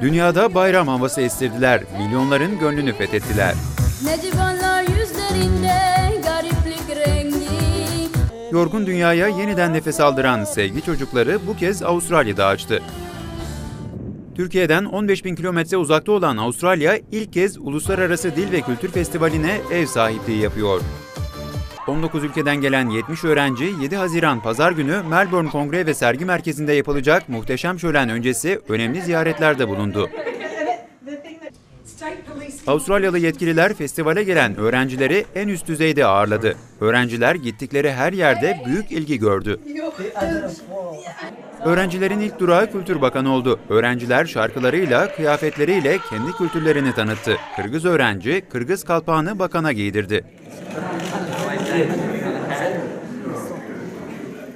Dünyada bayram havası estirdiler, milyonların gönlünü fethettiler. Necivanlar yüzlerinde gariplik rengi Yorgun dünyaya yeniden nefes aldıran sevgi çocukları bu kez Avustralya'da açtı. Türkiye'den 15 bin kilometre uzakta olan Avustralya ilk kez Uluslararası Dil ve Kültür Festivali'ne ev sahipliği yapıyor. 19 ülkeden gelen 70 öğrenci 7 Haziran Pazar günü Melbourne Kongre ve Sergi Merkezi'nde yapılacak muhteşem şölen öncesi önemli ziyaretlerde bulundu. Avustralyalı yetkililer festivale gelen öğrencileri en üst düzeyde ağırladı. Öğrenciler gittikleri her yerde büyük ilgi gördü. Öğrencilerin ilk durağı Kültür Bakanı oldu. Öğrenciler şarkılarıyla, kıyafetleriyle kendi kültürlerini tanıttı. Kırgız öğrenci Kırgız kalpağını bakana giydirdi.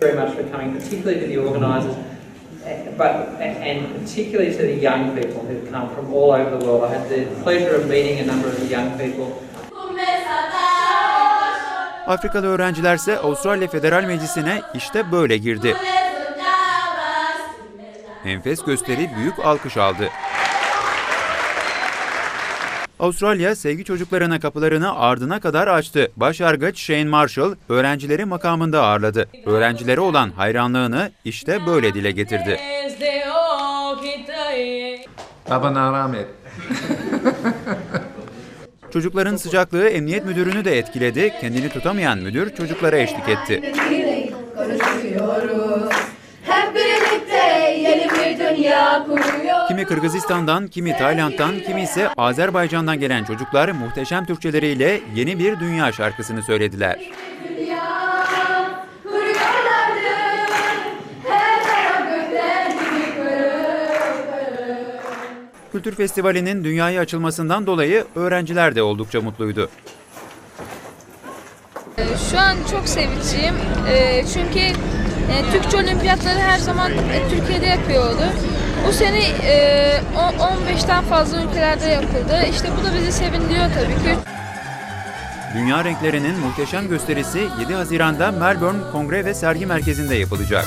Very much for coming, particularly to the organisers, eh, but and particularly to the young people who've come from all over the world. I had the pleasure of meeting a number of the young people. Afrikalı öğrencilerse Avustralya Federal Meclisi'ne işte böyle girdi. Enfes gösteri büyük alkış aldı. Avustralya sevgi çocuklarına kapılarını ardına kadar açtı. Başargıç Shane Marshall öğrencileri makamında ağırladı. Öğrencilere olan hayranlığını işte böyle dile getirdi. Baba Naramet. Çocukların sıcaklığı emniyet müdürünü de etkiledi. Kendini tutamayan müdür çocuklara eşlik etti. konuşuyoruz Hep birlikte yeni bir dünya kuruyoruz Kimi Kırgızistan'dan, kimi Tayland'dan, kimi ise Azerbaycan'dan gelen çocuklar muhteşem Türkçeleriyle yeni bir dünya şarkısını söylediler. Kültür Festivali'nin dünyaya açılmasından dolayı öğrenciler de oldukça mutluydu. Şu an çok sevinçliyim Ee, çünkü e, Türkçe olimpiyatları her zaman e, Türkiye'de yapıyordu. Bu sene e, o- 15'ten fazla ülkelerde yapıldı. İşte bu da bizi sevindiriyor tabii ki. Dünya renklerinin muhteşem gösterisi 7 Haziran'da Melbourne Kongre ve Sergi Merkezi'nde yapılacak.